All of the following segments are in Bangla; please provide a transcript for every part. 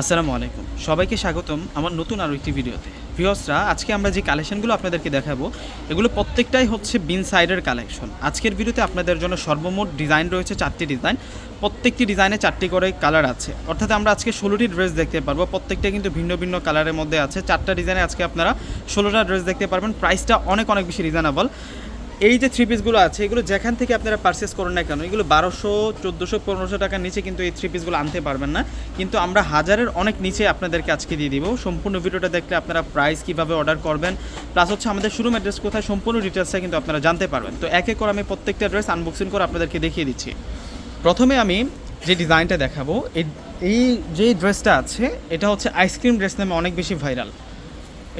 আসসালামু আলাইকুম। সবাইকে স্বাগতম আমার নতুন আরও একটি ভিডিওতে। ভিওসরা আজকে আমরা যে কালেকশনগুলো আপনাদেরকে দেখাবো, এগুলো প্রত্যেকটাই হচ্ছে বিন সাইডের কালেকশন। আজকের ভিডিওতে আপনাদের জন্য সর্বমোট ডিজাইন রয়েছে চারটি ডিজাইন। প্রত্যেকটি ডিজাইনে চারটি করে কালার আছে। অর্থাৎ আমরা আজকে ষোলোটি ড্রেস দেখতে পারব। প্রত্যেকটা কিন্তু ভিন্ন ভিন্ন কালারের মধ্যে আছে। চারটা ডিজাইনে আজকে আপনারা ষোলোটা ড্রেস দেখতে পারবেন। প্রাইসটা অনেক অনেক বেশি রিজনেবল। এই যে থ্রি পিসগুলো আছে, এগুলো যেখান থেকে আপনারা পারচেস করুন না কেন, এগুলো বারোশো, চোদ্দোশো, পনেরোশো টাকার নিচে কিন্তু এই থ্রি পিসগুলো আনতে পারবেন না। কিন্তু আমরা হাজারের অনেক নিচে আপনাদেরকে আজকে দিয়ে দিব। সম্পূর্ণ ভিডিওটা দেখলে আপনারা প্রাইস কীভাবে অর্ডার করবেন প্লাস হচ্ছে আমাদের শোরুম অ্যাড্রেস কোথায়, সম্পূর্ণ ডিটেলসটা কিন্তু আপনারা জানতে পারবেন। তো এক করে আমি প্রত্যেকটা ড্রেস আনবক্সিং করে আপনাদেরকে দেখিয়ে দিচ্ছি। প্রথমে আমি যে ডিজাইনটা দেখাবো, এই এই যে ড্রেসটা আছে, এটা হচ্ছে আইসক্রিম ড্রেস নামে অনেক বেশি ভাইরাল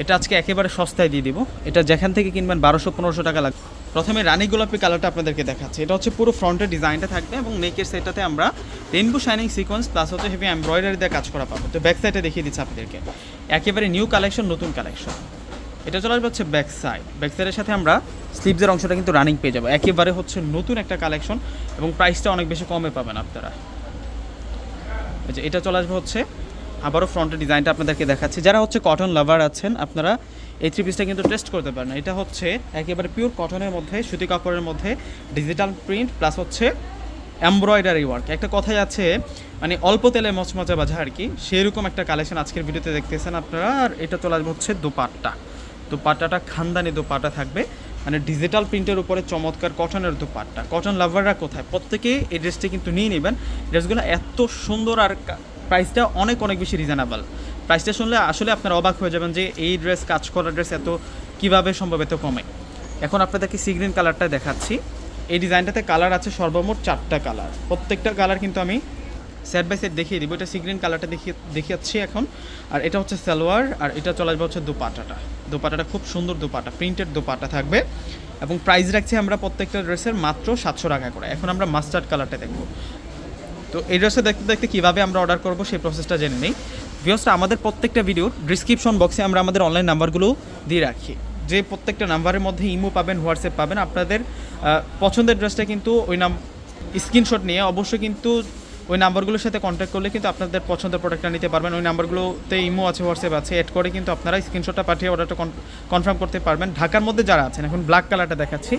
এটা আজকে একেবারে সস্তায় দিয়ে দিব। এটা যেখান থেকে কিনবেন বারোশো, পনেরোশো টাকা লাগবে। প্রথমে রানী গোলাপি কালারটা আপনাদেরকে দেখাচ্ছি। এটা হচ্ছে পুরো ফ্রন্টের ডিজাইনটা থাকবে এবং নেকের সেটাতে আমরা রেনবো শাইনিং সিকোয়েন্স প্লাস হচ্ছে হেভি এমব্রয়ডারি দিয়ে কাজ করা পাবো। তো ব্যাক সাইডে দেখিয়ে দিচ্ছি আপনাদেরকে। একেবারে নিউ কালেকশন নতুন কালেকশন এটা চলে আসবে হচ্ছে ব্যাক সাইড ব্যাক সাইডের সাথে আমরা স্লিভসের অংশটা কিন্তু রানিং পেয়ে যাব। একেবারে হচ্ছে নতুন একটা কালেকশন এবং প্রাইসটা অনেক বেশি কমে পাবেন আপনারা। এটা চলে আসবে হচ্ছে, আবারও ফ্রন্টের ডিজাইনটা আপনাদেরকে দেখাচ্ছি। যারা হচ্ছে কটন লাভার আছেন, আপনারা এই থ্রি পিসটা কিন্তু টেস্ট করতে পারেন এটা হচ্ছে একেবারে পিওর কটনের মধ্যে, সুতি কাপড়ের মধ্যে ডিজিটাল প্রিন্ট প্লাস হচ্ছে এমব্রয়ডারি ওয়ার্ক একটা কথাই আছে মানে অল্প তেলে মচমচা বাজা আর কি। সেরকম একটা কালেকশন আজকের ভিডিওতে দেখতেছেন আপনারা। আর এটা চলে আসবে হচ্ছে দোপাট্টা। দোপাট্টাটা খানদানি দোপাট্টা থাকবে। মানে ডিজিটাল প্রিন্টের উপরে চমৎকার কটনের দোপাট্টা। কটন লাভাররা কোথায়? প্রত্যেকে এই ড্রেসটি কিন্তু নিয়ে নেবেন। ড্রেসগুলো এত সুন্দর আর প্রাইসটা অনেক অনেক বেশি রিজনেবল প্রাইসটা শুনলে আসলে আপনারা অবাক হয়ে যাবেন যে এই ড্রেস, কাজ করা ড্রেস এত কীভাবে সম্ভব, এত কমে। এখন আপনাদেরকে সি গ্রিন কালারটা দেখাচ্ছি। এই ডিজাইনটাতে কালার আছে সর্বমোট চারটা কালার প্রত্যেকটা কালার কিন্তু আমি সেট বাই সেট দেখিয়ে দিব। এটা সি গ্রিন কালারটা দেখিয়ে, দেখিয়েছি এখন। আর এটা হচ্ছে সালোয়ার, আর এটা চলে আসবে হচ্ছে দুপাটাটা। দুপাটাটা খুব সুন্দর দুপাটা প্রিন্টেড দুপাটা থাকবে। এবং প্রাইস রাখছি আমরা প্রত্যেকটা ড্রেসের মাত্র সাতশো টাকা করে। এখন আমরা মাস্টার্ড কালারটা দেখব। তো এই ড্রেসটা দেখতে দেখতে কীভাবে আমরা অর্ডার করব সেই প্রসেসটা জেনে নিই। ভিওসটা আমাদের প্রত্যেকটা ভিডিওর ডিসক্রিপশন বক্সে আমরা আমাদের অনলাইন নাম্বারগুলো দিয়ে রাখি। যে প্রত্যেকটা নাম্বারের মধ্যে ইমো পাবেন হোয়াটসঅ্যাপ পাবেন, আপনাদের পছন্দের ড্রেসটা কিন্তু ওই নাম স্ক্রিনশট নিয়ে অবশ্যই কিন্তু ওই নাম্বারগুলোর সাথে কন্ট্যাক্ট করলে কিন্তু আপনাদের পছন্দের প্রোডাক্টটা নিতে পারবেন। ওই নাম্বারগুলোতে ইমো আছে হোয়াটসঅ্যাপ আছে অ্যাড করে কিন্তু আপনারা স্ক্রিনশটটা পাঠিয়ে অর্ডারটা কনফার্ম করতে পারবেন। ঢাকার মধ্যে যারা আছেন, এখন ব্ল্যাক কালারটা দেখাচ্ছি।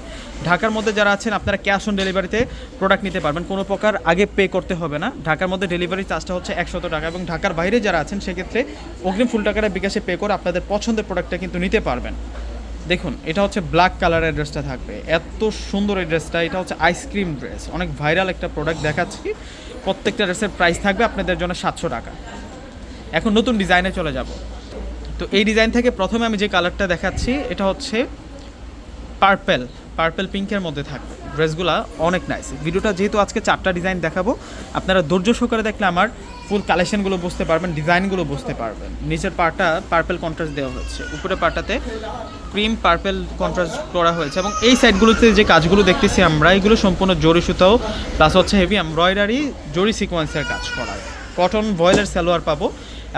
ঢাকার মধ্যে যারা আছেন, আপনারা ক্যাশ অন ডেলিভারিতে প্রোডাক্ট নিতে পারবেন। কোনো প্রকার আগে পে করতে হবে না। ঢাকার মধ্যে ডেলিভারি চার্জটা হচ্ছে একশত টাকা এবং ঢাকার বাইরে যারা আছেন, সেক্ষেত্রে অগ্রিম ফুল টাকাটা বিকাশে পে করে আপনাদের পছন্দের প্রোডাক্টটা কিন্তু নিতে পারবেন। দেখুন, এটা হচ্ছে ব্ল্যাক কালারের ড্রেসটা থাকবে। এত সুন্দর এই ড্রেসটা এটা হচ্ছে আইসক্রিম ড্রেস অনেক ভাইরাল একটা প্রোডাক্ট দেখাচ্ছি। প্রত্যেকটা ড্রেসের প্রাইস থাকবে আপনাদের জন্য সাতশো টাকা। এখন নতুন ডিজাইনে চলে যাব। তো এই ডিজাইন থেকে প্রথমে আমি যে কালারটা দেখাচ্ছি, এটা হচ্ছে পার্পেল পার্পেল পিঙ্কের মধ্যে থাকবে। ড্রেসগুলো অনেক নাইস ভিডিওটা যেহেতু আজকে চারটা ডিজাইন দেখাবো, আপনারা ধৈর্য সহকারে দেখলে আমার ফুল কালেকশনগুলো বুঝতে পারবেন ডিজাইনগুলো বুঝতে পারবেন। নিচের পার্টটা পার্পেল কন্ট্রাস্ট দেওয়া হয়েছে। উপরে পার্টটাতে ক্রিম পার্পেল কন্ট্রাস্ট করা হয়েছে এবং এই সাইডগুলোতে যে কাজগুলো দেখতেছি আমরা, এগুলো সম্পূর্ণ জরি সুতাও প্লাস হচ্ছে হেভি এমব্রয়ডারি জরি সিকোয়েন্সের কাজ করা। কটন ভয়েলের সালোয়ার পাবো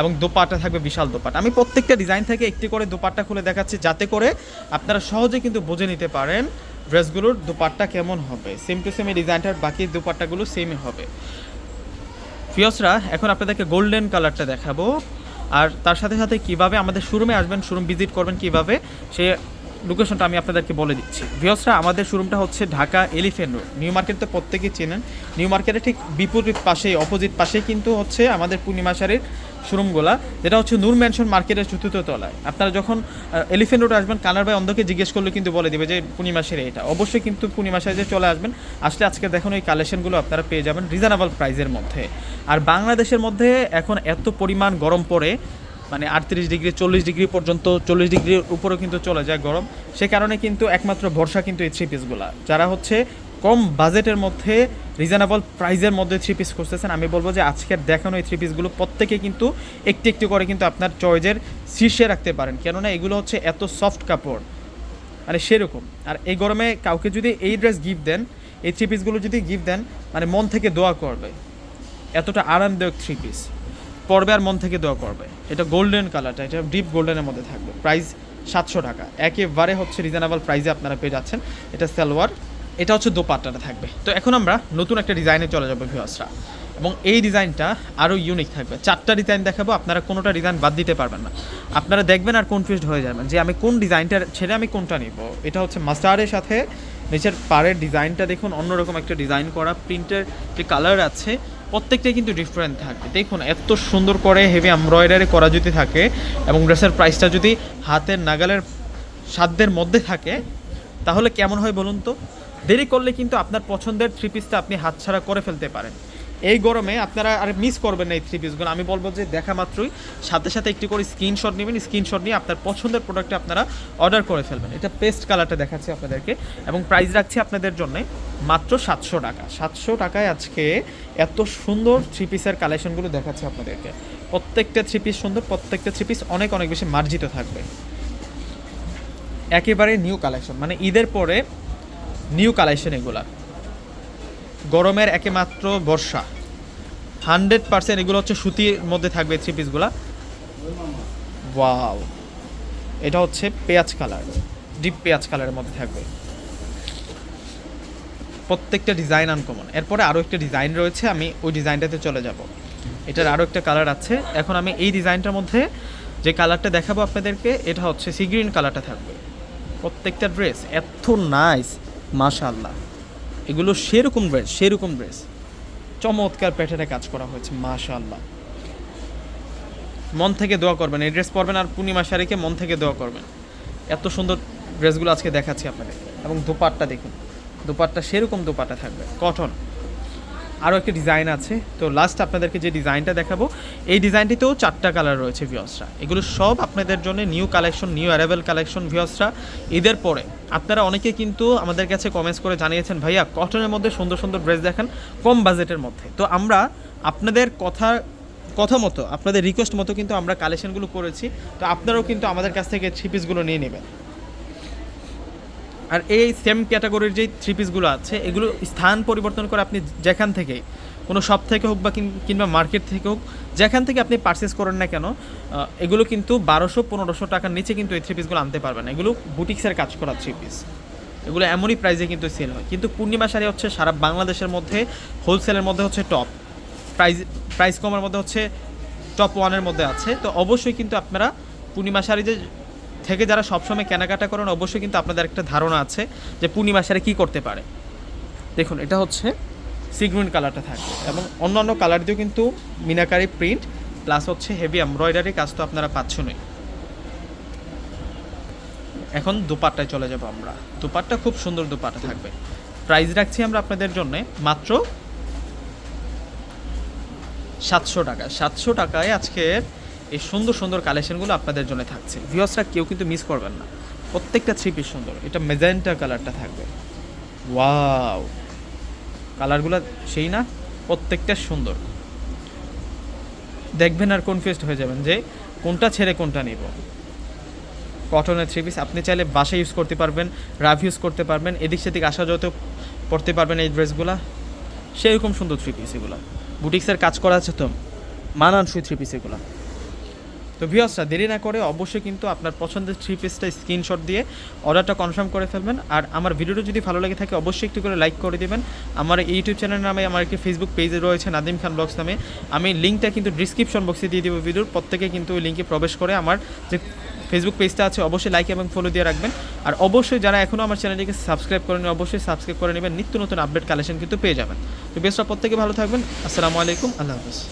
এবং দোপাট্টা থাকবে বিশাল দোপাট্টা আমি প্রত্যেকটা ডিজাইন থেকে একটি করে দোপাট্টা খুলে দেখাচ্ছি, যাতে করে আপনারা সহজে কিন্তু বুঝে নিতে পারেন ড্রেসগুলোর দুপাট্টা কেমন হবে? সেম টু সেম এই ডিজাইনটার বাকি দুপাট্টাগুলো সেমই হবে। ফিয়সরা এখন আপনাদেরকে গোল্ডেন কালারটা দেখাবো। আর তার সাথে সাথে কীভাবে আমাদের শোরুমে আসবেন শোরুম ভিজিট করবেন কীভাবে, সে লোকেশনটা আমি আপনাদেরকে বলে দিচ্ছি। ভিওসরা আমাদের শোরুমটা হচ্ছে Dhaka Elephant Road. New Market তো প্রত্যেকেই চেনেন। নিউ মার্কেটের ঠিক বিপরীত পাশেই অপোজিট পাশেই কিন্তু হচ্ছে আমাদের পূর্ণিমা শাড়ির শোরুমগুলা, যেটা হচ্ছে নূর ম্যানশন মার্কেটের চতুর্থ তলায়। আপনারা যখন এলিফেন্ট রোড আসবেন, কানার ভাই অন্ধকে জিজ্ঞেস করলে কিন্তু বলে দেবে যে, পূর্ণিমা শাড়ি এটা। অবশ্যই কিন্তু পূর্ণিমা শাড়িতে চলে আসবেন। আসলে আজকে দেখুন এই কালেকশনগুলো আপনারা পেয়ে যাবেন রিজনেবল প্রাইসের মধ্যে। আর বাংলাদেশের মধ্যে এখন এত পরিমাণ গরম পড়ে মানে আটত্রিশ ডিগ্রি, চল্লিশ ডিগ্রি পর্যন্ত, চল্লিশ ডিগ্রির উপরেও কিন্তু চলে যায় গরম। সে কারণে কিন্তু একমাত্র ভরসা কিন্তু এই থ্রি পিসগুলা যারা হচ্ছে কম বাজেটের মধ্যে রিজনেবল প্রাইজের মধ্যে থ্রি পিস খুঁজতেছেন, আমি বলব যে আজকের দেখানো এই থ্রি পিসগুলো প্রত্যেকে কিন্তু একটু একটু করে কিন্তু আপনার চয়েজের শীর্ষে রাখতে পারেন। কেননা এগুলো হচ্ছে এত সফট কাপড়। মানে সেরকম। আর এই গরমে কাউকে যদি এই ড্রেস গিফট দেন, এই থ্রি পিসগুলো যদি গিফট দেন মানে মন থেকে দোয়া করবে। এতটা আরামদায়ক থ্রি পিস পরবে আর মন থেকে দোয়া করবে। এটা গোল্ডেন কালারটা এটা ডিপ গোল্ডেনের মধ্যে থাকবে। প্রাইস সাতশো টাকা। একেবারে হচ্ছে রিজনেবল প্রাইসে আপনারা পেয়ে যাচ্ছেন। এটা সালোয়ার এটা হচ্ছে দোপাট্টাটা থাকবে। তো এখন আমরা নতুন একটা ডিজাইনে চলে যাব ভিউয়ার্সরা এবং এই ডিজাইনটা আরও ইউনিক থাকবে। চারটা ডিজাইন দেখাবো, আপনারা কোনোটা ডিজাইন বাদ দিতে পারবেন না। আপনারা দেখবেন আর কনফিউজড হয়ে যাবেন যে আমি কোন ডিজাইনটা ছেড়ে আমি কোনটা নিব। এটা হচ্ছে মাস্টারের সাথে, নিচের পাড়ের ডিজাইনটা দেখুন, অন্যরকম একটা ডিজাইন করা। প্রিন্টের যে কালার আছে প্রত্যেকটাই কিন্তু ডিফারেন্ট থাকে। দেখুন, এত সুন্দর করে হেভি এমব্রয়ডারি করা যদি থাকে এবং ড্রেসের প্রাইসটা যদি হাতের নাগালের সাধ্যের মধ্যে থাকে, তাহলে কেমন হয় বলুন তো? দেরি করলে কিন্তু আপনার পছন্দের থ্রি পিসটা আপনি হাতছাড়া করে ফেলতে পারেন। এই গরমে আপনারা আর মিস করবেন না এই থ্রি পিসগুলো আমি বলব যে দেখা মাত্রই। সাথে সাথে একটি করে স্ক্রিনশট নেবেন। স্ক্রিনশট নিয়ে আপনার পছন্দের প্রোডাক্টে আপনারা অর্ডার করে ফেলবেন। এটা পেস্ট কালারটা দেখাচ্ছি আপনাদেরকে। এবং প্রাইস রাখছি আপনাদের জন্য মাত্র সাতশো টাকা। সাতশো টাকায় আজকে এত সুন্দর থ্রি পিসের কালেকশনগুলো দেখাচ্ছি আপনাদেরকে। প্রত্যেকটা থ্রি পিস সুন্দর, প্রত্যেকটা থ্রি পিস অনেক অনেক বেশি মার্জিত থাকবে। একেবারে নিউ কালেকশন মানে ঈদের পরে নিউ কালেকশন এগুলা। গরমের একে মাত্র বর্ষা। হান্ড্রেড পার্সেন্ট এগুলো হচ্ছে সুতির মধ্যে থাকবে থ্রি পিসগুলা ওয়াও। এটা হচ্ছে পেঁয়াজ কালার, ডিপ পেঁয়াজ কালারের মধ্যে থাকবে। প্রত্যেকটা ডিজাইন আনকমন এরপরে আরও একটা ডিজাইন রয়েছে, আমি ওই ডিজাইনটাতে চলে যাব। এটার আরও একটা কালার আছে। এখন আমি এই ডিজাইনটার মধ্যে যে কালারটা দেখাবো আপনাদেরকে, এটা হচ্ছে সি গ্রিন কালারটা থাকবে। প্রত্যেকটা ড্রেস এত নাইস মাশাল্লাহ এগুলো সেরকম ড্রেস সেরকম ড্রেস চমৎকার প্যাটার্নে কাজ করা হয়েছে মাশাল্লাহ মন থেকে দোয়া করবেন, এই ড্রেস পরবেন আর পূর্ণিমা শাড়িকে মন থেকে দোয়া করবেন। এত সুন্দর ড্রেসগুলো আজকে দেখাচ্ছি আপনাদের। এবং দোপাট্টা দেখুন, দোপাট্টা সেরকম দোপাট্টা থাকবে কটন আরও একটা ডিজাইন আছে। তো লাস্ট আপনাদেরকে যে ডিজাইনটা দেখাবো, এই ডিজাইনটিতেও চারটা কালার রয়েছে ভিওসরা এগুলো সব আপনাদের জন্য new collection new arrival collection ভিওসরা ঈদের পরে আপনারা অনেকে কিন্তু আমাদের কাছে কমেন্টস করে জানিয়েছেন, ভাইয়া কটনের মধ্যে সুন্দর সুন্দর ড্রেস দেখান, কম বাজেটের মধ্যে। তো আমরা আপনাদের কথা কথা মতো, আপনাদের রিকোয়েস্ট মতো কিন্তু আমরা কালেকশনগুলো করেছি। তো আপনারাও কিন্তু আমাদের কাছ থেকে থ্রি পিসগুলো নিয়ে নেবেন। আর এই সেম ক্যাটাগরির যে থ্রি পিসগুলো আছে, এগুলো স্থান পরিবর্তন করে আপনি যেখান থেকে, কোনো শপ থেকে হোক বা কিংবা মার্কেট থেকে হোক, যেখান থেকে আপনি পারচেস করেন না কেন এগুলো কিন্তু বারোশো, পনেরোশো টাকার নিচে কিন্তু এই থ্রি পিসগুলো আনতে পারবেন এগুলো বুটিক্সের কাজ করা থ্রি পিস এগুলো এমনই প্রাইসে কিন্তু সেল হয়। কিন্তু পূর্ণিমা শাড়ি হচ্ছে সারা বাংলাদেশের মধ্যে হোলসেলের মধ্যে হচ্ছে টপ প্রাইস প্রাইস কমের মধ্যে হচ্ছে টপ ওয়ানের মধ্যে আছে। তো অবশ্যই কিন্তু আপনারা পূর্ণিমা শাড়িতে থেকে যারা সবসময় কেনাকাটা করেন, অবশ্যই কিন্তু আপনাদের একটা ধারণা আছে যে পূর্ণিমা শাড়ি কী করতে পারে। দেখুন, এটা হচ্ছে সিগ্রিন কালারটা থাকবে এবং অন্যান্য কালার দিয়েও কিন্তু মিনাকারি প্রিন্ট, প্লাস হচ্ছে হেভি এমব্রয়ডারি কাজ তো আপনারা পাচ্ছেনই। এখন দুপাট্টায় চলে যাব আমরা। দুপাট্টা খুব সুন্দর দুপাট্টা থাকবে। প্রাইস রাখছি আমরা আপনাদের জন্য মাত্র সাতশো টাকা। সাতশো টাকায় আজকের এই সুন্দর সুন্দর কালেকশনগুলো আপনাদের জন্য থাকছে। ভিওসরা কেউ কিন্তু মিস করবেন না। প্রত্যেকটা থ্রি পিস সুন্দর। এটা মেজেন্টা কালারটা থাকবে। ওয়াও কালারগুলো সেই না, প্রত্যেকটা সুন্দর। দেখবেন আর কনফিউজড হয়ে যাবেন যে কোনটা ছেড়ে কোনটা নিব। কটনের থ্রি পিস আপনি চাইলে বাসায় ইউজ করতে পারবেন রাফ ইউজ করতে পারবেন, এদিক সেদিক আসা যেতেও পড়তে পারবেন এই ড্রেসগুলা সেরকম সুন্দর থ্রি পিস এগুলো। বুটিক্সের কাজ করা আছে তো, মানানসই থ্রি পিস এগুলো। তো ভিওসরা দেরি না করে অবশ্যই কিন্তু আপনার পছন্দের থ্রি পিসটা স্ক্রিনশট দিয়ে অর্ডারটা কনফার্ম করে ফেলবেন। আর আমার ভিডিওটা যদি ভালো লাগে থাকে, অবশ্যই একটু করে লাইক করে দিবেন। আমার ইউটিউব চ্যানেল নামে, আমার একটি ফেসবুক পেজে রয়েছে নাদিম খান ব্লগস নামে। আমি লিঙ্কটা কিন্তু ডিসক্রিপশন বক্সে দিয়ে দেবো ভিডিওর। প্রত্যেকে কিন্তু ওই লিঙ্কে প্রবেশ করে আমার যে ফেসবুক পেজটা আছে, অবশ্যই লাইক এবং ফলো দিয়ে রাখবেন। আর অবশ্যই যারা এখনও আমার চ্যানেলটিকে সাবস্ক্রাইব করেন অবশ্যই সাবস্ক্রাইব করে নেবেন। নিত্য নতুন আপডেট কালেকশন কিন্তু পেয়ে যাবেন। তো বেস্টটা প্রত্যেকে ভালো থাকবেন। আসসালামু আলাইকুম। আল্লাহ হাফিজ।